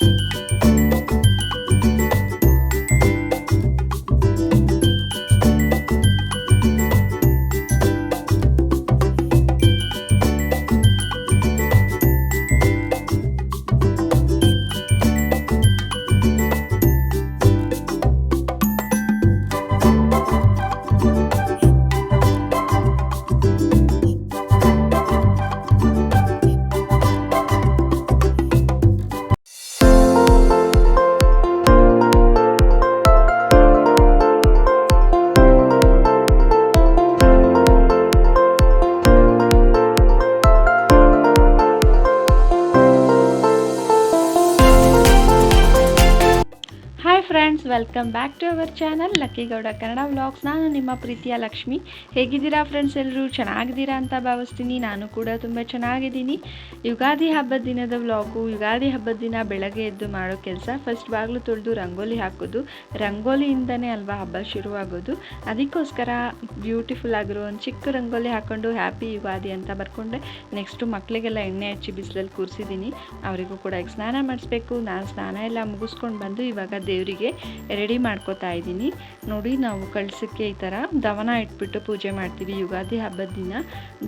you. Welcome back to our channel Lucky Gowda Kannada vlogs ನಾನು ನಿಮ್ಮ ಪ್ರೀತಿಯ ಲಕ್ಷ್ಮಿ. ಹೇಗಿದ್ದೀರಾ ಫ್ರೆಂಡ್ಸ್ ಎಲ್ಲರೂ? ಚೆನ್ನಾಗಿದ್ದೀರಾ ಅಂತ ಭಾವಿಸ್ತೀನಿ. ನಾನು ಕೂಡ ತುಂಬ ಚೆನ್ನಾಗಿದ್ದೀನಿ. ಯುಗಾದಿ ಹಬ್ಬದ ದಿನದ ವ್ಲಾಗು ಯುಗಾದಿ ಹಬ್ಬದ ದಿನ ಬೆಳಗ್ಗೆ ಎದ್ದು ಮಾಡೋ ಕೆಲಸ ಫಸ್ಟ್ ಬಾಗಿಲು ತೊಳೆದು ರಂಗೋಲಿ ಹಾಕೋದು, ರಂಗೋಲಿಯಿಂದನೇ ಅಲ್ವಾ ಹಬ್ಬ ಶುರುವಾಗೋದು. ಅದಕ್ಕೋಸ್ಕರ ಬ್ಯೂಟಿಫುಲ್ ಆಗಿರೋ ಒಂದು ಚಿಕ್ಕ ರಂಗೋಲಿ ಹಾಕ್ಕೊಂಡು ಹ್ಯಾಪಿ ಯುಗಾದಿ ಅಂತ ಬರ್ಕೊಂಡೆ. ನೆಕ್ಸ್ಟು ಮಕ್ಕಳಿಗೆಲ್ಲ ಎಣ್ಣೆ ಹಚ್ಚಿ ಬಿಸಿಲಲ್ಲಿ ಕೂರಿಸಿದ್ದೀನಿ. ಅವರಿಗೂ ಕೂಡ ಸ್ನಾನ ಮಾಡಿಸ್ಬೇಕು. ನಾನು ಸ್ನಾನ ಎಲ್ಲ ಮುಗಿಸ್ಕೊಂಡು ಬಂದು ಇವಾಗ ದೇವರಿಗೆ ರೆಡಿ ಮಾಡ್ಕೋತಾ ಇದ್ದೀನಿ. ನೋಡಿ, ನಾವು ಕಳ್ಸಕ್ಕೆ ಈ ಥರ ದವನ ಇಟ್ಬಿಟ್ಟು ಪೂಜೆ ಮಾಡ್ತೀವಿ. ಯುಗಾದಿ ಹಬ್ಬದ ದಿನ.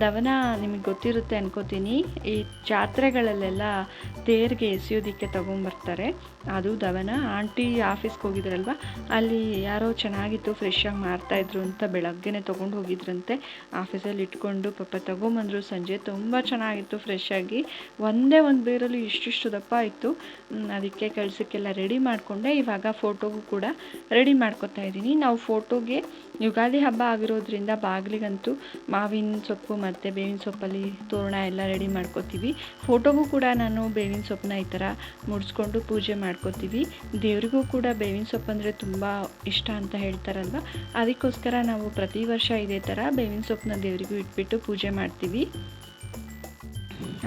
ದವನ ನಿಮಗೆ ಗೊತ್ತಿರುತ್ತೆ ಅನ್ಕೋತೀನಿ. ಈ ಜಾತ್ರೆಗಳಲ್ಲೆಲ್ಲ ತೇರಿಗೆ ಎಸೆಯೋದಕ್ಕೆ ತೊಗೊಂಬರ್ತಾರೆ. ಅದು ದವನ. ಆಂಟಿ ಆಫೀಸ್ಗೆ ಹೋಗಿದ್ರಲ್ವ? ಅಲ್ಲಿ ಯಾರೋ ಚೆನ್ನಾಗಿತ್ತು ಫ್ರೆಶ್ ಆಗಿ ಮಾಡ್ತಾಯಿದ್ರು ಅಂತ ಬೆಳಗ್ಗೆನೆ ತೊಗೊಂಡು ಹೋಗಿದ್ರಂತೆ. ಆಫೀಸಲ್ಲಿ ಇಟ್ಕೊಂಡು ಪಾಪ ತೊಗೊಂಬಂದರು. ಸಂಜೆ ತುಂಬ ಚೆನ್ನಾಗಿತ್ತು ಫ್ರೆಶ್ ಆಗಿ. ಒಂದೇ ಒಂದು ಬೇರಲ್ಲೂ ಇಷ್ಟಿಷ್ಟು ದಪ್ಪ ಇತ್ತು ಅದಕ್ಕೆ ಕಳ್ಸಕ್ಕೆಲ್ಲ ರೆಡಿ ಮಾಡಿಕೊಂಡೆ. ಇವಾಗ ಫೋಟೋಗೂ ಕೂಡ ರೆಡಿ ಮಾಡ್ಕೊತಾ ಇದ್ದೀನಿ. ನಾವು ಫೋಟೋಗೆ ಯುಗಾದಿ ಹಬ್ಬ ಆಗಿರೋದ್ರಿಂದ ಬಾಗಿಲಿಗಂತೂ ಮಾವಿನ ಸೊಪ್ಪು ಮತ್ತು ಬೇವಿನ ಸೊಪ್ಪಲ್ಲಿ ತೋರಣ ಎಲ್ಲ ರೆಡಿ ಮಾಡ್ಕೋತೀವಿ. ಫೋಟೋಗೂ ಕೂಡ ನಾನು ಬೇವಿನ ಸೊಪ್ಪನ್ನ ಈ ಥರ ಮುಡಿಸ್ಕೊಂಡು ಪೂಜೆ ಮಾಡ್ಕೋತೀವಿ. ದೇವರಿಗೂ ಕೂಡ ಬೇವಿನ ಸೊಪ್ಪು ಅಂದರೆ ತುಂಬ ಇಷ್ಟ ಅಂತ ಹೇಳ್ತಾರಲ್ವ? ಅದಕ್ಕೋಸ್ಕರ ನಾವು ಪ್ರತಿ ವರ್ಷ ಇದೇ ಥರ ಬೇವಿನ ಸೊಪ್ಪನ್ನ ದೇವರಿಗೂ ಇಟ್ಬಿಟ್ಟು ಪೂಜೆ ಮಾಡ್ತೀವಿ.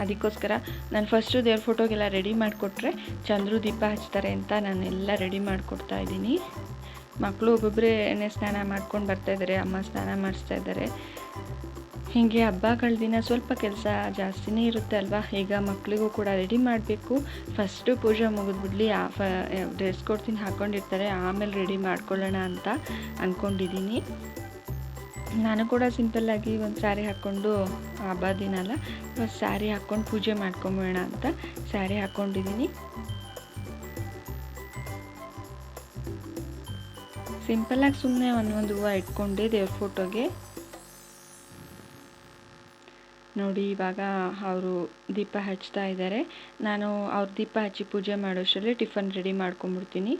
ಅದಕ್ಕೋಸ್ಕರ ನಾನು ಫಸ್ಟು ದೇವ್ರ ಫೋಟೋಗೆಲ್ಲ ರೆಡಿ ಮಾಡಿಕೊಟ್ರೆ ಚಂದ್ರು ದೀಪ ಹಚ್ತಾರೆ ಅಂತ ನಾನು ಎಲ್ಲ ರೆಡಿ ಮಾಡಿಕೊಡ್ತಾ ಇದ್ದೀನಿ. ಮಕ್ಕಳು ಒಬ್ಬೊಬ್ಬರೇ ಎಣ್ಣೆ ಸ್ನಾನ ಮಾಡ್ಕೊಂಡು ಬರ್ತಾ ಇದ್ದಾರೆ, ಅಮ್ಮ ಸ್ನಾನ ಮಾಡಿಸ್ತಾ ಇದ್ದಾರೆ. ಹೀಗೆ ಹಬ್ಬಗಳ ದಿನ ಸ್ವಲ್ಪ ಕೆಲಸ ಜಾಸ್ತಿನೇ ಇರುತ್ತೆ ಅಲ್ವಾ? ಈಗ ಮಕ್ಕಳಿಗೂ ಕೂಡ ರೆಡಿ ಮಾಡಬೇಕು. ಫಸ್ಟು ಪೂಜೆ ಮುಗಿದ್ಬಿಡ್ಲಿ ಆ ಫ ಡ್ರೆಸ್ ಕೊಡ್ತೀನಿ ಹಾಕ್ಕೊಂಡಿರ್ತಾರೆ ಆಮೇಲೆ ರೆಡಿ ಮಾಡ್ಕೊಳ್ಳೋಣ ಅಂತ ಅಂದ್ಕೊಂಡಿದ್ದೀನಿ ನಾನು ಕೂಡ ಸಿಂಪಲ್ಲಾಗಿ ಒಂದು ಸ್ಯಾರಿ ಹಾಕ್ಕೊಂಡು ಹಬ್ಬ ದಿನ ಅಲ್ಲ, ಒಂದು ಸ್ಯಾರಿ ಹಾಕ್ಕೊಂಡು ಪೂಜೆ ಮಾಡ್ಕೊಂಬೋಣ ಅಂತ ಸ್ಯಾರಿ ಹಾಕ್ಕೊಂಡಿದ್ದೀನಿ ಸಿಂಪಲ್ಲಾಗಿ ಸುಮ್ಮನೆ ಒಂದೊಂದು ಹೂವು ಇಟ್ಕೊಂಡೆ ದೇವ್ರ ಫೋಟೋಗೆ. ನೋಡಿ, ಇವಾಗ ಅವರು ದೀಪ ಹಚ್ತಾ ಇದ್ದಾರೆ ನಾನು ಅವ್ರ ದೀಪ ಹಚ್ಚಿ ಪೂಜೆ ಮಾಡೋಷ್ಟರಲ್ಲಿ ಟಿಫನ್ ರೆಡಿ ಮಾಡ್ಕೊಂಬಿಡ್ತೀನಿ.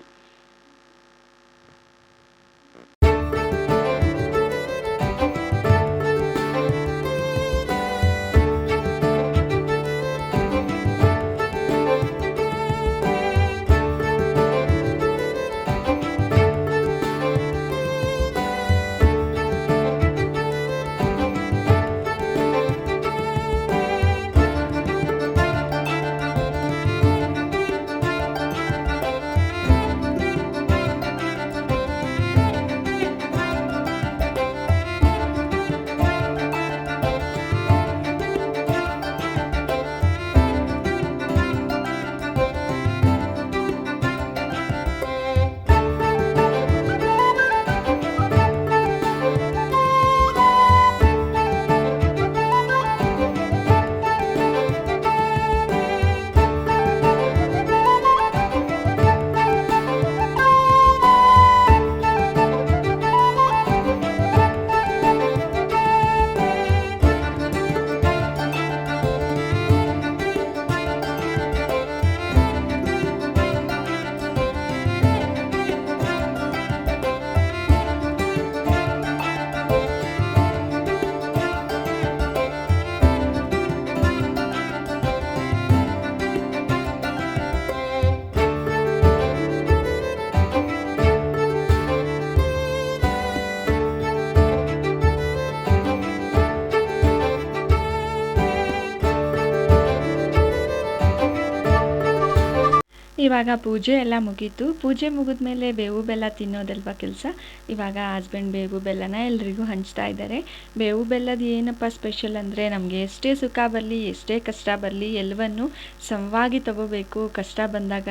ಇವಾಗ ಪೂಜೆ ಎಲ್ಲ ಮುಗೀತು. ಪೂಜೆ ಮುಗಿದ ಮೇಲೆ ಬೇವು ಬೆಲ್ಲ ತಿನ್ನೋದಲ್ವ ಕೆಲಸ? ಇವಾಗ ಹಸ್ಬೆಂಡ್ ಬೇವು ಬೆಲ್ಲನ ಎಲ್ರಿಗೂ ಹಂಚ್ತಾ ಇದ್ದಾರೆ ಬೇವು ಬೆಲ್ಲದ ಏನಪ್ಪ ಸ್ಪೆಷಲ್ ಅಂದರೆ ನಮಗೆ ಎಷ್ಟೇ ಸುಖ ಬರಲಿ, ಎಷ್ಟೇ ಕಷ್ಟ ಬರಲಿ ಎಲ್ಲವನ್ನು ಸಮವಾಗಿ ತಗೋಬೇಕು. ಕಷ್ಟ ಬಂದಾಗ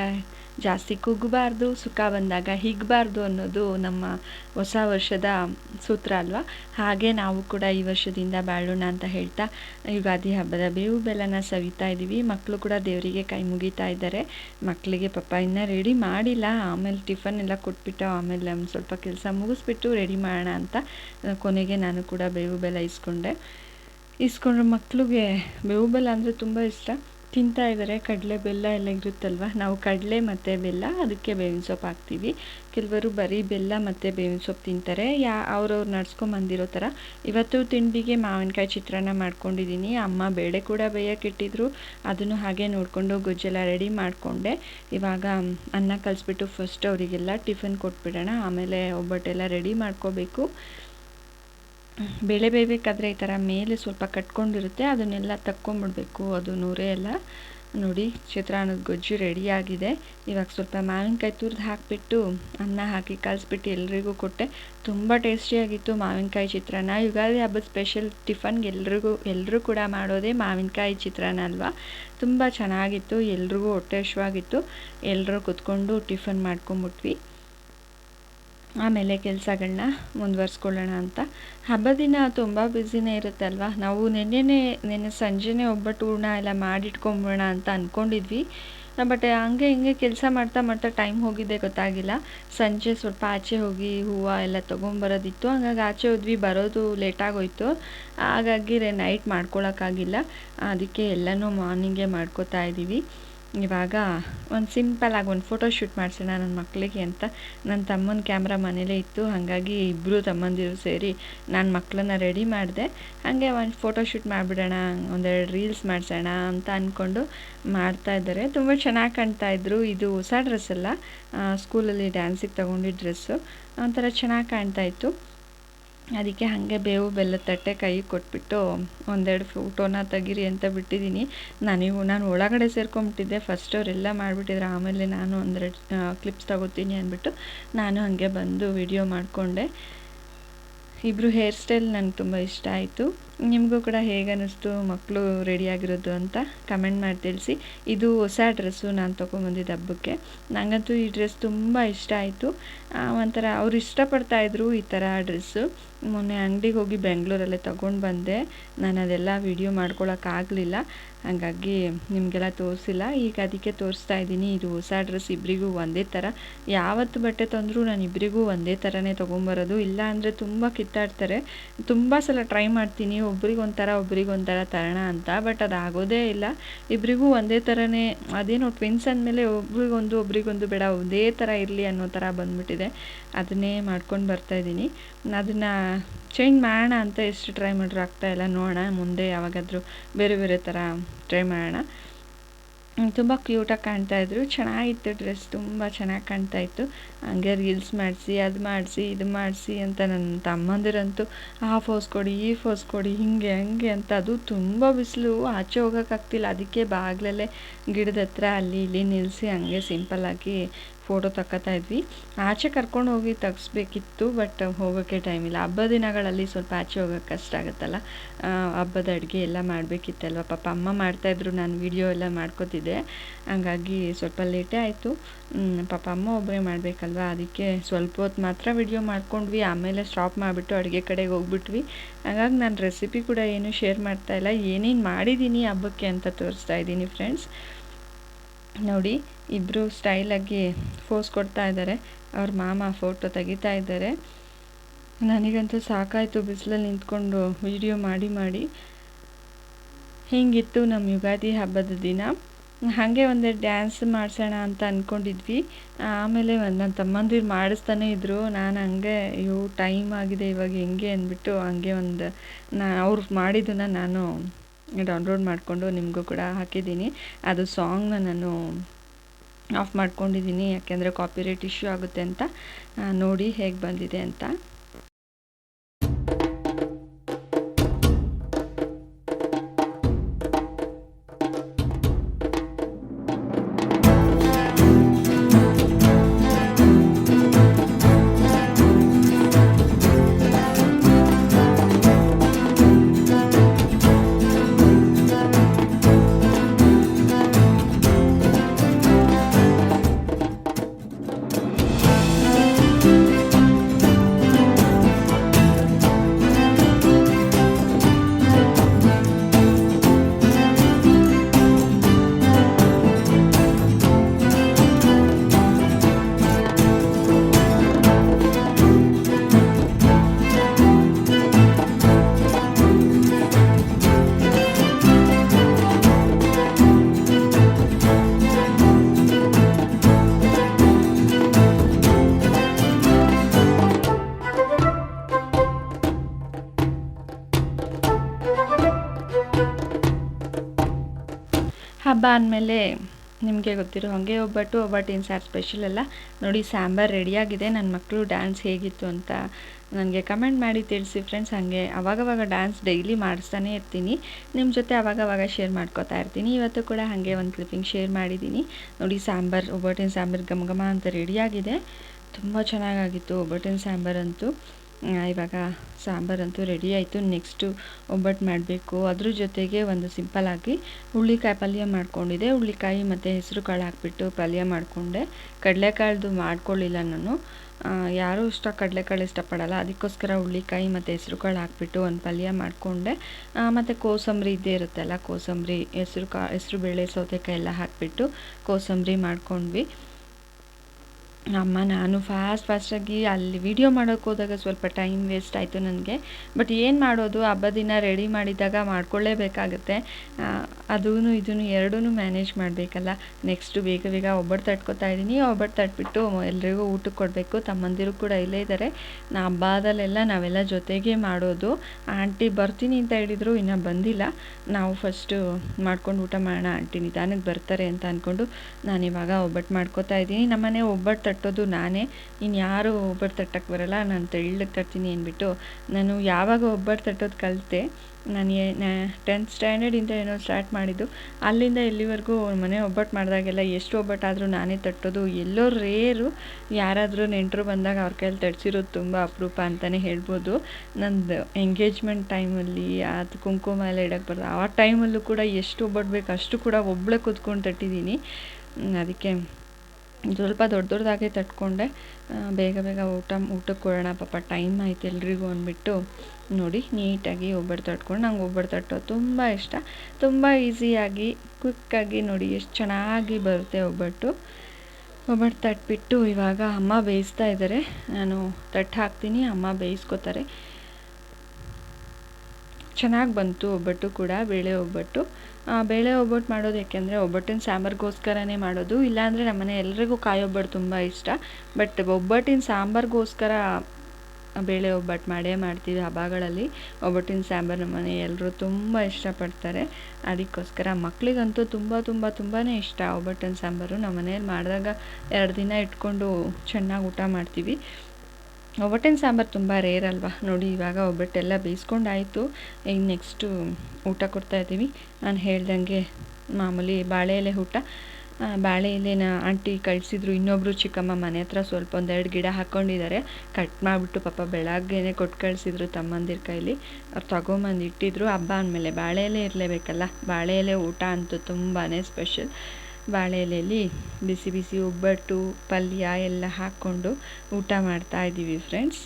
ಜಾಸ್ತಿ ಕುಗ್ಗಬಾರ್ದು ಸುಖ ಬಂದಾಗ ಹಿಗ್ಬಾರ್ದು ಅನ್ನೋದು ನಮ್ಮ ಹೊಸ ವರ್ಷದ ಸೂತ್ರ ಅಲ್ವಾ? ಹಾಗೆ ನಾವು ಕೂಡ ಈ ವರ್ಷದಿಂದ ಬಾಳೋಣ ಅಂತ ಹೇಳ್ತಾ ಯುಗಾದಿ ಹಬ್ಬದ ಬೇವು ಬೆಲ್ಲನ ಸವಿತಾ ಇದ್ದೀವಿ. ಮಕ್ಕಳು ಕೂಡ ದೇವರಿಗೆ ಕೈ ಮುಗಿತಾ ಇದ್ದಾರೆ. ಮಕ್ಕಳಿಗೆ ಪಪ್ಪ ಇನ್ನೂ ರೆಡಿ ಮಾಡಿಲ್ಲ. ಆಮೇಲೆ ಟಿಫನ್ ಎಲ್ಲ ಕೊಟ್ಬಿಟ್ಟು ಆಮೇಲೆ ಸ್ವಲ್ಪ ಕೆಲಸ ಮುಗಿಸ್ಬಿಟ್ಟು ರೆಡಿ ಮಾಡೋಣ ಅಂತ ಕೊನೆಗೆ ನಾನು ಕೂಡ ಬೇವು ಬೆಲ್ಲ ಇಸ್ಕೊಂಡೆ. ಇಸ್ಕೊಂಡ್ರೆ ಮಕ್ಕಳಿಗೆ ಬೇವು ಬೆಲ್ಲ ಅಂದರೆ ತುಂಬ ಇಷ್ಟ. ತಿಂತಾ ಇದ್ದಾರೆ ಕಡಲೆ ಬೆಲ್ಲ ಎಲ್ಲ ಇರುತ್ತಲ್ವ? ನಾವು ಕಡಲೆ ಮತ್ತು ಬೆಲ್ಲ, ಅದಕ್ಕೆ ಬೇವಿನ ಸೊಪ್ಪು ಹಾಕ್ತೀವಿ. ಕೆಲವರು ಬರೀ ಬೆಲ್ಲ ಮತ್ತು ಬೇವಿನ ಸೊಪ್ಪು ತಿಂತಾರೆ. ಯಾ, ಅವ್ರವ್ರು ನಡ್ಸ್ಕೊಂಬಂದಿರೋ ಥರ. ಇವತ್ತು ತಿಂಡಿಗೆ ಮಾವಿನಕಾಯಿ ಚಿತ್ರಾನ್ನ ಮಾಡ್ಕೊಂಡಿದ್ದೀನಿ. ಅಮ್ಮ ಬೇಳೆ ಕೂಡ ಬೇಯಕ್ಕಿಟ್ಟಿದ್ರು ಅದನ್ನು ಹಾಗೆ ನೋಡಿಕೊಂಡು ಗೊಜ್ಜೆಲ್ಲ ರೆಡಿ ಮಾಡಿಕೊಂಡೆ. ಇವಾಗ ಅನ್ನ ಕಲಿಸ್ಬಿಟ್ಟು ಫಸ್ಟ್ ಅವರಿಗೆಲ್ಲ ಟಿಫನ್ ಕೊಟ್ಬಿಡೋಣ. ಆಮೇಲೆ ಒಬ್ಬಟ್ಟೆಲ್ಲ ರೆಡಿ ಮಾಡ್ಕೋಬೇಕು. ಬೇಳೆ ಬೇಯಬೇಕಾದ್ರೆ ಈ ಥರ ಮೇಲೆ ಸ್ವಲ್ಪ ಕಟ್ಕೊಂಡಿರುತ್ತೆ, ಅದನ್ನೆಲ್ಲ ತಕ್ಕೊಂಬಿಡ್ಬೇಕು ಅದು ನೂರೇ ಎಲ್ಲ ನೋಡಿ, ಚಿತ್ರಾನ್ನದ ಗೊಜ್ಜು ರೆಡಿಯಾಗಿದೆ. ಇವಾಗ ಸ್ವಲ್ಪ ಮಾವಿನಕಾಯಿ ತುರಿದು ಹಾಕಿಬಿಟ್ಟು ಅನ್ನ ಹಾಕಿ ಕಲಿಸ್ಬಿಟ್ಟು ಎಲ್ರಿಗೂ ಕೊಟ್ಟೆ. ತುಂಬ ಟೇಸ್ಟಿಯಾಗಿತ್ತು ಮಾವಿನಕಾಯಿ ಚಿತ್ರಾನ್ನ. ಯುಗಾದಿ ಹಬ್ಬದ ಸ್ಪೆಷಲ್ ಟಿಫನ್ಗೆ ಎಲ್ರಿಗೂ ಎಲ್ಲರೂ ಕೂಡ ಮಾಡೋದೇ ಮಾವಿನಕಾಯಿ ಚಿತ್ರಾನ್ನ ಅಲ್ವಾ? ತುಂಬ ಚೆನ್ನಾಗಿತ್ತು, ಎಲ್ರಿಗೂ ಹೊಟ್ಟೆ ಹಶ್ವಾಗಿತ್ತು ಎಲ್ಲರೂ ಕುತ್ಕೊಂಡು ಟಿಫನ್ ಮಾಡ್ಕೊಂಬಿಟ್ವಿ. ಆಮೇಲೆ ಕೆಲಸಗಳನ್ನ ಮುಂದುವರ್ಸ್ಕೊಳ್ಳೋಣ ಅಂತ. ಹಬ್ಬದ ದಿನ ತುಂಬ ಬ್ಯುಸಿನೇ ಇರುತ್ತೆ ಅಲ್ವಾ ನಾವು ನೆನ್ನೆನೇ, ನೆನ್ನೆ ಸಂಜೆನೇ ಒಬ್ಬಟ್ಟು ಹೂರ್ಣ ಎಲ್ಲ ಮಾಡಿಟ್ಕೊಂಬೋಣ ಅಂತ ಅಂದ್ಕೊಂಡಿದ್ವಿ ಬಟ್ ಹಂಗೆ ಹಿಂಗೆ ಕೆಲಸ ಮಾಡ್ತಾ ಮಾಡ್ತಾ ಟೈಮ್ ಹೋಗಿದ್ದೆ ಗೊತ್ತಾಗಿಲ್ಲ. ಸಂಜೆ ಸ್ವಲ್ಪ ಆಚೆ ಹೋಗಿ ಹೂವು ಎಲ್ಲ ತೊಗೊಂಬರೋದಿತ್ತು. ಹಂಗಾಗಿ ಆಚೆ ಹೋದ್ವಿ, ಬರೋದು ಲೇಟಾಗೋಯ್ತು ಹಾಗಾಗಿ ನೈಟ್ ಮಾಡ್ಕೊಳಕ್ಕಾಗಿಲ್ಲ. ಅದಕ್ಕೆ ಎಲ್ಲನೂ ಮಾರ್ನಿಂಗೇ ಮಾಡ್ಕೋತಾ ಇದ್ದೀವಿ ಇವಾಗ ಒಂದು ಸಿಂಪಲ್ಲಾಗಿ ಒಂದು ಫೋಟೋ ಶೂಟ್ ಮಾಡಿಸೋಣ ನನ್ನ ಮಕ್ಕಳಿಗೆ ಅಂತ. ನನ್ನ ತಮ್ಮನ ಕ್ಯಾಮ್ರಾ ಮನೇಲೇ ಇತ್ತು, ಹಾಗಾಗಿ ಇಬ್ಬರು ತಮ್ಮಂದಿರು ಸೇರಿ ನಾನು ಮಕ್ಕಳನ್ನ ರೆಡಿ ಮಾಡಿದೆ. ಹಾಗೆ ಒಂದು ಫೋಟೋ ಶೂಟ್ ಮಾಡಿಬಿಡೋಣ, ಒಂದೆರಡು ರೀಲ್ಸ್ ಮಾಡಿಸೋಣ ಅಂತ ಅಂದ್ಕೊಂಡು ಮಾಡ್ತಾ ಇದ್ದಾರೆ. ತುಂಬ ಚೆನ್ನಾಗಿ ಕಾಣ್ತಾ ಇದ್ರು. ಇದು ಹೊಸ ಡ್ರೆಸ್ ಅಲ್ಲ ಸ್ಕೂಲಲ್ಲಿ ಡ್ಯಾನ್ಸಿಗೆ ತೊಗೊಂಡಿದ್ದ ಡ್ರೆಸ್ಸು ಒಂಥರ ಚೆನ್ನಾಗಿ ಕಾಣ್ತಾ ಇತ್ತು. ಅದಕ್ಕೆ ಹಾಗೆ ಬೇವು ಬೆಲ್ಲ ತಟ್ಟೆ ಕೈಗೆ ಕೊಟ್ಬಿಟ್ಟು ಒಂದೆರಡು ಫೋಟೋನ ತೆಗೀರಿ ಅಂತ ಬಿಟ್ಟಿದ್ದೀನಿ. ನನಗೂ ನಾನು ಒಳಗಡೆ ಸೇರ್ಕೊಂಬಿಟ್ಟಿದ್ದೆ. ಫಸ್ಟ್ ಅವರೆಲ್ಲ ಮಾಡಿಬಿಟ್ಟಿದ್ರು. ಆಮೇಲೆ ನಾನು ಒಂದೆರಡು ಕ್ಲಿಪ್ಸ್ ತಗೋತೀನಿ ಅಂದ್ಬಿಟ್ಟು ನಾನು ಹಾಗೆ ಬಂದು ವಿಡಿಯೋ ಮಾಡಿಕೊಂಡೆ. ಇಬ್ಬರು ಹೇರ್ ಸ್ಟೈಲ್ ನನಗೆ ತುಂಬ ಇಷ್ಟ ಆಯಿತು. ನಿಮಗೂ ಕೂಡ ಹೇಗೆ ಅನ್ನಿಸ್ತು ಮಕ್ಕಳು ರೆಡಿಯಾಗಿರೋದು ಅಂತ ಕಮೆಂಟ್ ಮಾಡಿ ತಿಳಿಸಿ. ಇದು ಹೊಸ ಡ್ರೆಸ್ಸು ನಾನು ತೊಗೊಂಬಂದಿದ್ದ ಹಬ್ಬಕ್ಕೆ. ನನಗಂತೂ ಈ ಡ್ರೆಸ್ ತುಂಬ ಇಷ್ಟ ಆಯಿತು. ಒಂಥರ ಅವ್ರು ಇಷ್ಟಪಡ್ತಾಯಿದ್ರು ಈ ಥರ ಡ್ರೆಸ್ಸು ಮೊನ್ನೆ ಅಂಗಡಿಗೆ ಹೋಗಿ ಬೆಂಗಳೂರಲ್ಲೇ ತೊಗೊಂಡು ಬಂದೆ. ನಾನು ಅದೆಲ್ಲ ವಿಡಿಯೋ ಮಾಡ್ಕೊಳಕ್ಕಾಗಲಿಲ್ಲ ಹಾಗಾಗಿ ನಿಮಗೆಲ್ಲ ತೋರಿಸಿಲ್ಲ. ಈಗ ಅದಕ್ಕೆ ತೋರಿಸ್ತಾ ಇದ್ದೀನಿ. ಇದು ಹೊಸ ಡ್ರೆಸ್ ಇಬ್ಬರಿಗೂ ಒಂದೇ ಥರ. ಯಾವತ್ತು ಬಟ್ಟೆ ತಂದರೂ ನಾನು ಇಬ್ಬರಿಗೂ ಒಂದೇ ಥರನೇ ತೊಗೊಂಬರೋದು. ಇಲ್ಲ ಅಂದರೆ ತುಂಬ ಕಿತ್ತಾಡ್ತಾರೆ. ತುಂಬ ಸಲ ಟ್ರೈ ಮಾಡ್ತೀನಿ. ಒಬ್ರಿಗೆ ಒಂಥರ ಒಬ್ರಿಗೆ ಒಂಥರ ತರೋಣ ಅಂತ, ಬಟ್ ಅದು ಆಗೋದೇ ಇಲ್ಲ. ಇಬ್ಬರಿಗೂ ಒಂದೇ ಥರನೇ ಅದೇನೋ ಟ್ವಿನ್ಸ್ ಅಂದಮೇಲೆ ಒಬ್ರಿಗೊಂದು ಒಬ್ರಿಗೊಂದು ಬೇಡ, ಒಂದೇ ಥರ ಇರಲಿ ಅನ್ನೋ ಥರ ಬಂದ್ಬಿಟ್ಟಿದೆ. ಅದನ್ನೇ ಮಾಡ್ಕೊಂಡು ಬರ್ತಾಯಿದ್ದೀನಿ ಅದನ್ನು ಚೇಂಜ್ ಮಾಡೋಣ ಅಂತ ಎಷ್ಟು ಟ್ರೈ ಮಾಡಿದ್ರು ಆಗ್ತಾಯಿಲ್ಲ ನೋಡೋಣ, ಮುಂದೆ ಯಾವಾಗಾದರೂ ಬೇರೆ ಬೇರೆ ಥರ ಟ್ರೈ ಮಾಡೋಣ. ತುಂಬ ಕ್ಯೂಟಾಗಿ ಕಾಣ್ತಾಯಿದ್ರು ಚೆನ್ನಾಗಿತ್ತು ಡ್ರೆಸ್ ತುಂಬ ಚೆನ್ನಾಗಿ ಕಾಣ್ತಾ ಇತ್ತು. ಹಂಗೆ ರೀಲ್ಸ್ ಮಾಡಿಸಿ, ಅದು ಮಾಡಿಸಿ, ಇದು ಮಾಡಿಸಿ ಅಂತ ನನ್ನ ತಮ್ಮಂದಿರಂತೂ, ಆ ಫೋಸ್ ಕೊಡಿ, ಈ ಫೋಸ್ ಕೊಡಿ, ಹಿಂಗೆ, ಹಂಗೆ ಅಂತ ಅದು ತುಂಬ ಬಿಸಿಲು. ಆಚೆ ಹೋಗೋಕ್ಕಾಗ್ತಿಲ್ಲ ಅದಕ್ಕೆ ಬಾಗಿಲಲ್ಲೇ ಗಿಡದ ಹತ್ರ ಅಲ್ಲಿ ಇಲ್ಲಿ ನಿಲ್ಲಿಸಿ ಹಂಗೆ ಸಿಂಪಲ್ಲಾಗಿ ಫೋಟೋ ತಕ್ಕೋತಾ ಇದ್ವಿ. ಆಚೆ ಕರ್ಕೊಂಡು ಹೋಗಿ ತೆಗ್ಸ್ಬೇಕಿತ್ತು ಬಟ್ ಹೋಗೋಕ್ಕೆ ಟೈಮ್ ಇಲ್ಲ. ಹಬ್ಬ ದಿನಗಳಲ್ಲಿ ಸ್ವಲ್ಪ ಆಚೆ ಹೋಗೋಕ್ಕೆ ಕಷ್ಟ ಆಗುತ್ತಲ್ಲ. ಹಬ್ಬದ ಅಡುಗೆ ಎಲ್ಲ ಮಾಡಬೇಕಿತ್ತಲ್ವ? ಪಾಪ ಅಮ್ಮ ಮಾಡ್ತಾಯಿದ್ರು ನಾನು ವೀಡಿಯೋ ಎಲ್ಲ ಮಾಡ್ಕೋತಿದ್ದೆ. ಹಂಗಾಗಿ ಸ್ವಲ್ಪ ಲೇಟೇ ಆಯಿತು. ಪಾಪ ಅಮ್ಮ ಒಬ್ಬರೇ ಮಾಡಬೇಕಲ್ವ? ಅದಕ್ಕೆ ಸ್ವಲ್ಪ ಹೊತ್ತು ಮಾತ್ರ ವಿಡಿಯೋ ಮಾಡ್ಕೊಂಡ್ವಿ. ಆಮೇಲೆ ಸ್ಟಾಪ್ ಮಾಡಿಬಿಟ್ಟು ಅಡುಗೆ ಕಡೆಗೆ ಹೋಗ್ಬಿಟ್ವಿ. ಹಾಗಾಗಿ ನಾನು ರೆಸಿಪಿ ಕೂಡ ಏನು ಶೇರ್ ಮಾಡ್ತಾಯಿಲ್ಲ ಏನೇನು ಮಾಡಿದ್ದೀನಿ ಹಬ್ಬಕ್ಕೆ ಅಂತ ತೋರಿಸ್ತಾ ಇದ್ದೀನಿ ಫ್ರೆಂಡ್ಸ್ ನೋಡಿ ಇಬ್ಬರು ಸ್ಟೈಲಾಗಿ ಫೋಸ್ ಕೊಡ್ತಾ ಇದ್ದಾರೆ. ಅವ್ರ ಮಾಮ ಫೋಟೋ ತೆಗಿತಾ ಇದ್ದಾರೆ. ನನಗಂತೂ ಸಾಕಾಯಿತು ಬಿಸಿಲಲ್ಲಿ ನಿಂತ್ಕೊಂಡು ವಿಡಿಯೋ ಮಾಡಿ ಮಾಡಿ. ಹಿಂಗಿತ್ತು ನಮ್ಮ ಯುಗಾದಿ ಹಬ್ಬದ ದಿನ. ಹಾಗೆ ಒಂದು ಡ್ಯಾನ್ಸ್ ಮಾಡಿಸೋಣ ಅಂತ ಅಂದ್ಕೊಂಡಿದ್ವಿ ಆಮೇಲೆ ಒಂದು ನನ್ನ ತಮ್ಮಂದಿರು ಮಾಡಿಸ್ತಾನೆ ಇದ್ದರು ನಾನು ಹಂಗೆ, ಅಯ್ಯೋ ಟೈಮ್ ಆಗಿದೆ ಇವಾಗ, ಹೆಂಗೆ? ಅಂದ್ಬಿಟ್ಟು ಹಂಗೆ ಒಂದು ನಾ, ಅವ್ರು ಮಾಡಿದ್ದನ್ನು ನಾನು ಡೌನ್ಲೋಡ್ ಮಾಡಿಕೊಂಡು ನಿಮಗೂ ಕೂಡ ಹಾಕಿದ್ದೀನಿ. ಅದು ಸಾಂಗ್ನ ನಾನು ಆಫ್ ಮಾಡ್ಕೊಂಡಿದ್ದೀನಿ, ಯಾಕೆಂದರೆ ಕಾಪಿರೈಟ್ ಇಶ್ಯೂ ಆಗುತ್ತೆ ಅಂತ. ನೋಡಿ ಹೇಗೆ ಬಂದಿದೆ ಅಂತ. ಅಂದಮೇಲೆ ನಿಮಗೆ ಗೊತ್ತಿರೋ ಹಾಗೆ ಒಬ್ಬಟ್ಟು ಒಬ್ಬಟ್ಟಿನ ಸಾರು ಸ್ಪೆಷಲ್ ಅಲ್ಲ. ನೋಡಿ, ಸಾಂಬಾರು ರೆಡಿಯಾಗಿದೆ ನನ್ನ ಮಕ್ಕಳು ಡ್ಯಾನ್ಸ್ ಹೇಗಿತ್ತು ಅಂತ ನನಗೆ ಕಮೆಂಟ್ ಮಾಡಿ ತಿಳಿಸಿ ಫ್ರೆಂಡ್ಸ್ ಹಾಗೆ ಅವಾಗವಾಗ ಡ್ಯಾನ್ಸ್ ಡೈಲಿ ಮಾಡಿಸ್ತಾನೆ ಇರ್ತೀನಿ. ನಿಮ್ಮ ಜೊತೆ ಅವಾಗವಾಗ ಶೇರ್ ಮಾಡ್ಕೋತಾ ಇರ್ತೀನಿ. ಇವತ್ತು ಕೂಡ ಹಾಗೆ ಒಂದು ಕ್ಲಿಪ್ಪಿಂಗ್ ಶೇರ್ ಮಾಡಿದ್ದೀನಿ. ನೋಡಿ, ಸಾಂಬಾರು, ಒಬ್ಬಟ್ಟಿನ ಸಾಂಬಾರ್ ಘಮ ಘಮ ಅಂತ ರೆಡಿಯಾಗಿದೆ ತುಂಬ ಚೆನ್ನಾಗಾಗಿತ್ತು ಒಬ್ಬಟ್ಟಿನ ಸಾಂಬಾರಂತೂ ಇವಾಗ ಸಾಂಬಾರಂತೂ ರೆಡಿ ಆಯಿತು. ನೆಕ್ಸ್ಟು ಒಬ್ಬಟ್ಟು ಮಾಡಬೇಕು. ಅದ್ರ ಜೊತೆಗೆ ಒಂದು ಸಿಂಪಲ್ಲಾಗಿ ಹುಳ್ಳಿಕಾಯಿ ಪಲ್ಯ ಮಾಡ್ಕೊಂಡಿದ್ದೆ. ಹುಳ್ಳಿಕಾಯಿ ಮತ್ತು ಹೆಸರು ಕಾಳು ಹಾಕ್ಬಿಟ್ಟು ಪಲ್ಯ ಮಾಡಿಕೊಂಡೆ. ಕಡಲೆಕಾಳ್ದು ಮಾಡ್ಕೊಳ್ಳಿಲ್ಲ ನಾನು. ಯಾರೂ ಇಷ್ಟ ಕಡಲೆಕಾಳು ಇಷ್ಟಪಡಲ್ಲ. ಅದಕ್ಕೋಸ್ಕರ ಹುಳ್ಳಿಕಾಯಿ ಮತ್ತು ಹೆಸರು ಕಾಳು ಹಾಕ್ಬಿಟ್ಟು ಒಂದು ಪಲ್ಯ ಮಾಡಿಕೊಂಡೆ. ಮತ್ತು ಕೋಸಂಬರಿ ಇದ್ದೇ ಇರುತ್ತಲ್ಲ, ಕೋಸಂಬರಿ, ಹೆಸರು ಕಾ, ಹೆಸರು ಬೇಳೆ ಸೌತೆಕಾಯಿ ಎಲ್ಲ ಹಾಕಿಬಿಟ್ಟು ಕೋಸಂಬರಿ ಮಾಡ್ಕೊಂಡ್ವಿ. ಅಮ್ಮ ನಾನು ಫಾಸ್ಟ್ ಫಾಸ್ಟಾಗಿ ಅಲ್ಲಿ ವಿಡಿಯೋ ಮಾಡೋಕ್ಕೆ ಹೋದಾಗ ಸ್ವಲ್ಪ ಟೈಮ್ ವೇಸ್ಟ್ ಆಯಿತು ನನಗೆ. ಬಟ್ ಏನು ಮಾಡೋದು? ಹಬ್ಬ ದಿನ ರೆಡಿ ಮಾಡಿದಾಗ ಮಾಡ್ಕೊಳ್ಳೇಬೇಕಾಗತ್ತೆ. ಅದೂ ಇದೂ ಎರಡೂ ಮ್ಯಾನೇಜ್ ಮಾಡಬೇಕಲ್ಲ. ನೆಕ್ಸ್ಟು ಬೇಗ ಬೇಗ ಒಬ್ಬಟ್ಟು ತಟ್ಕೊತಾ ಇದ್ದೀನಿ. ಒಬ್ಬಟ್ಟು ತಟ್ಬಿಟ್ಟು ಎಲ್ರಿಗೂ ಊಟಕ್ಕೆ ಕೊಡಬೇಕು. ತಮ್ಮಂದಿರು ಕೂಡ ಇಲ್ಲೇ ಇದ್ದಾರೆ ನಾ ಹಬ್ಬದಲ್ಲೆಲ್ಲ ನಾವೆಲ್ಲ ಜೊತೆಗೆ ಮಾಡೋದು. ಆಂಟಿ ಬರ್ತೀನಿ ಅಂತ ಹೇಳಿದರು, ಇನ್ನೂ ಬಂದಿಲ್ಲ. ನಾವು ಫಸ್ಟು ಮಾಡ್ಕೊಂಡು ಊಟ ಮಾಡೋಣ. ಆಂಟಿ ನಿಧಾನಕ್ಕೆ ಬರ್ತಾರೆ ಅಂತ ಅಂದ್ಕೊಂಡು ನಾನಿವಾಗ ಒಬ್ಬಟ್ಟು ಮಾಡ್ಕೊತಾ ಇದ್ದೀನಿ. ನಮ್ಮನೆ ಒಬ್ಬಟ್ಟು ತಟ್ಟೋದು ನಾನೇ. ನೀನು ಯಾರು ಒಬ್ಬರು ತಟ್ಟಕ್ಕೆ ಬರಲ್ಲ, ನಾನು ತೆಳ್ಳಗೆ ತರ್ತೀನಿ ಅಂದ್ಬಿಟ್ಟು ನಾನು ಯಾವಾಗ ಒಬ್ಬರು ತಟ್ಟೋದು ಕಲಿತೆ. ನಾನು ಏ ಟೆಂತ್ ಸ್ಟ್ಯಾಂಡರ್ಡಿಂದ ಏನೋ ಸ್ಟಾರ್ಟ್ ಮಾಡಿದ್ದು. ಅಲ್ಲಿಂದ ಇಲ್ಲಿವರೆಗೂ ಮನೆ ಒಬ್ಬಟ್ಟು ಮಾಡಿದಾಗೆಲ್ಲ ಎಷ್ಟು ಒಬ್ಬಟ್ಟಾದರೂ ನಾನೇ ತಟ್ಟೋದು. ಎಲ್ಲೋ ರೇರು ಯಾರಾದರೂ ನೆಂಟರು ಬಂದಾಗ ಅವ್ರ ಕೈಯಲ್ಲಿ ತಡ್ಸಿರೋದು ತುಂಬ ಅಪರೂಪ ಅಂತಲೇ ಹೇಳ್ಬೋದು. ನಂದು ಎಂಗೇಜ್ಮೆಂಟ್ ಟೈಮಲ್ಲಿ ಅದು ಕುಂಕುಮ ಎಲ್ಲ ಇಡಕ್ಕೆ ಬರೋದು. ಆ ಟೈಮಲ್ಲೂ ಕೂಡ ಎಷ್ಟು ಒಬ್ಬಟ್ಟು ಬೇಕು ಅಷ್ಟು ಕೂಡ ಒಬ್ಬಳೇ ಕೂತ್ಕೊಂಡು ತಟ್ಟಿದ್ದೀನಿ ಅದಕ್ಕೆ ಸ್ವಲ್ಪ ದೊಡ್ಡ ದೊಡ್ಡದಾಗಿ ತಟ್ಕೊಂಡೆ. ಬೇಗ ಬೇಗ ಊಟ, ಊಟಕ್ಕೆ ಕೊಡೋಣ ಪಾಪ, ಟೈಮ್ ಆಯ್ತು ಎಲ್ರಿಗೂ ಅಂದ್ಬಿಟ್ಟು ನೋಡಿ ನೀಟಾಗಿ ಒಬ್ಬರು ತಟ್ಕೊಂಡು, ನಂಗೆ ಒಬ್ಬರು ತಟ್ಟೋದು ತುಂಬ ಇಷ್ಟ. ತುಂಬ ಈಸಿಯಾಗಿ, ಕ್ವಿಕ್ಕಾಗಿ ನೋಡಿ ಎಷ್ಟು ಚೆನ್ನಾಗಿ ಬರುತ್ತೆ ಒಬ್ಬಟ್ಟು. ಒಬ್ಬಟ್ಟು ತಟ್ಬಿಟ್ಟು ಇವಾಗ ಅಮ್ಮ ಬೇಯಿಸ್ತಾ ಇದ್ದಾರೆ ನಾನು ತಟ್ಟು ಹಾಕ್ತೀನಿ, ಅಮ್ಮ ಬೇಯಿಸ್ಕೊತಾರೆ. ಚೆನ್ನಾಗಿ ಬಂತು ಒಬ್ಬಟ್ಟು ಕೂಡ, ಬೇಳೆ ಒಬ್ಬಟ್ಟು. ಬೇಳೆ ಒಬ್ಬಟ್ಟು ಮಾಡೋದು ಯಾಕೆಂದರೆ ಒಬ್ಬಟ್ಟಿನ ಸಾಂಬಾರಿಗೋಸ್ಕರನೇ ಮಾಡೋದು. ಇಲ್ಲಾಂದರೆ ನಮ್ಮನೆ ಎಲ್ರಿಗೂ ಕಾಯಿ ಒಬ್ಬಟ್ಟು ತುಂಬ ಇಷ್ಟ. ಬಟ್ ಒಬ್ಬಟ್ಟಿನ ಸಾಂಬಾರಿಗೋಸ್ಕರ ಬೇಳೆ ಒಬ್ಬಟ್ಟು ಮಾಡೇ ಮಾಡ್ತೀವಿ ಹಬ್ಬಗಳಲ್ಲಿ ಒಬ್ಬಟ್ಟಿನ ಸಾಂಬಾರು ನಮ್ಮನೆ ಎಲ್ಲರೂ ತುಂಬ ಇಷ್ಟಪಡ್ತಾರೆ. ಅದಕ್ಕೋಸ್ಕರ ಮಕ್ಕಳಿಗಂತೂ ತುಂಬ ತುಂಬ ತುಂಬಾ ಇಷ್ಟ ಒಬ್ಬಟ್ಟಿನ ಸಾಂಬಾರು. ನಮ್ಮ ಮನೇಲಿ ಮಾಡಿದಾಗ ಎರಡು ದಿನ ಇಟ್ಕೊಂಡು ಚೆನ್ನಾಗಿ ಊಟ ಮಾಡ್ತೀವಿ. ಒಬ್ಬಟ್ಟಿನ ಸಾಂಬಾರು ತುಂಬ ರೇರ್ ಅಲ್ವಾ? ನೋಡಿ, ಇವಾಗ ಒಬ್ಬಟ್ಟೆಲ್ಲ ಬೇಯಿಸ್ಕೊಂಡಾಯಿತು. ಈಗ ನೆಕ್ಸ್ಟು ಊಟ ಕೊಡ್ತಾ ಇದ್ದೀವಿ. ನಾನು ಹೇಳ್ದಂಗೆ ಮಾಮೂಲಿ ಬಾಳೆ ಎಲೆ ಊಟ. ಬಾಳೆ ಎಲೆನ ಆಂಟಿ ಕಳಿಸಿದ್ರು. ಇನ್ನೊಬ್ಬರು ಚಿಕ್ಕಮ್ಮ ಮನೆ ಹತ್ರ ಸ್ವಲ್ಪ ಒಂದೆರಡು ಗಿಡ ಹಾಕ್ಕೊಂಡಿದ್ದಾರೆ ಕಟ್ ಮಾಡಿಬಿಟ್ಟು ಪಾಪ ಬೆಳಗ್ಗೆನೆ ಕೊಟ್ಟು ಕಳಿಸಿದ್ರು ತಮ್ಮಂದಿರ ಕೈಲಿ. ಅವ್ರು ತಗೊಂಬಂದು ಇಟ್ಟಿದ್ರು. ಹಬ್ಬ ಅಂದಮೇಲೆ ಬಾಳೆ ಎಲೆ ಇರಲೇಬೇಕಲ್ಲ? ಬಾಳೆ ಎಲೆ ಊಟ ಅಂತೂ ತುಂಬಾ ಸ್ಪೆಷಲ್ ಬಾಳೆ ಎಲೆಯಲ್ಲಿ ಬಿಸಿ ಬಿಸಿ ಒಬ್ಬಟ್ಟು ಪಲ್ಯ ಎಲ್ಲ ಹಾಕ್ಕೊಂಡು ಊಟ ಮಾಡ್ತಾ ಇದ್ದೀವಿ ಫ್ರೆಂಡ್ಸ್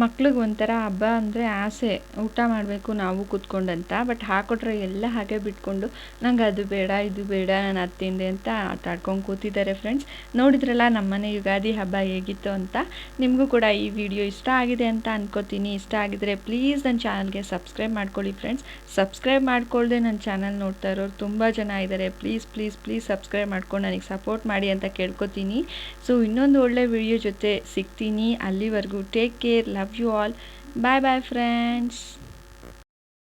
ಮಕ್ಳಿಗೆ ಒಂಥರ ಹಬ್ಬ ಅಂದರೆ ಆಸೆ, ಊಟ ಮಾಡಬೇಕು, ನಾವು ಕೂತ್ಕೊಂಡಂತ ಬಟ್ ಹಾಕ್ಕೊಟ್ರೆ ಎಲ್ಲ ಹಾಗೆ ಬಿಟ್ಕೊಂಡು, ನಂಗೆ ಅದು ಬೇಡ, ಇದು ಬೇಡ, ನಾನು ಅದು ತಿಂದೆ ಅಂತ ಆಟಾಡ್ಕೊಂಡು ಕೂತಿದ್ದಾರೆ ಫ್ರೆಂಡ್ಸ್ ನೋಡಿದ್ರಲ್ಲ ನಮ್ಮನೆ ಯುಗಾದಿ ಹಬ್ಬ ಹೇಗಿತ್ತು ಅಂತ? ನಿಮಗೂ ಕೂಡ ಈ ವಿಡಿಯೋ ಇಷ್ಟ ಆಗಿದೆ ಅಂತ ಅನ್ಕೋತೀನಿ. ಇಷ್ಟ ಆಗಿದ್ರೆ ಪ್ಲೀಸ್ ನನ್ನ ಚಾನಲ್ಗೆ ಸಬ್ಸ್ಕ್ರೈಬ್ ಮಾಡ್ಕೊಳ್ಳಿ ಫ್ರೆಂಡ್ಸ್ ಸಬ್ಸ್ಕ್ರೈಬ್ ಮಾಡ್ಕೊಳ್ಳದೆ ನನ್ನ ಚಾನಲ್ ನೋಡ್ತಾ ಇರೋರು ತುಂಬ ಜನ ಇದ್ದಾರೆ ಪ್ಲೀಸ್ ಪ್ಲೀಸ್ ಪ್ಲೀಸ್ ಸಬ್ಸ್ಕ್ರೈಬ್ ಮಾಡ್ಕೊಂಡು ನನಗೆ ಸಪೋರ್ಟ್ ಮಾಡಿ ಅಂತ ಕೇಳ್ಕೊತೀನಿ. ಸೊ ಇನ್ನೊಂದು ಒಳ್ಳೆ ವಿಡಿಯೋ ಜೊತೆ ಸಿಗ್ತೀನಿ. ಅಲ್ಲಿವರೆಗೂ take care love you all. Bye bye friends.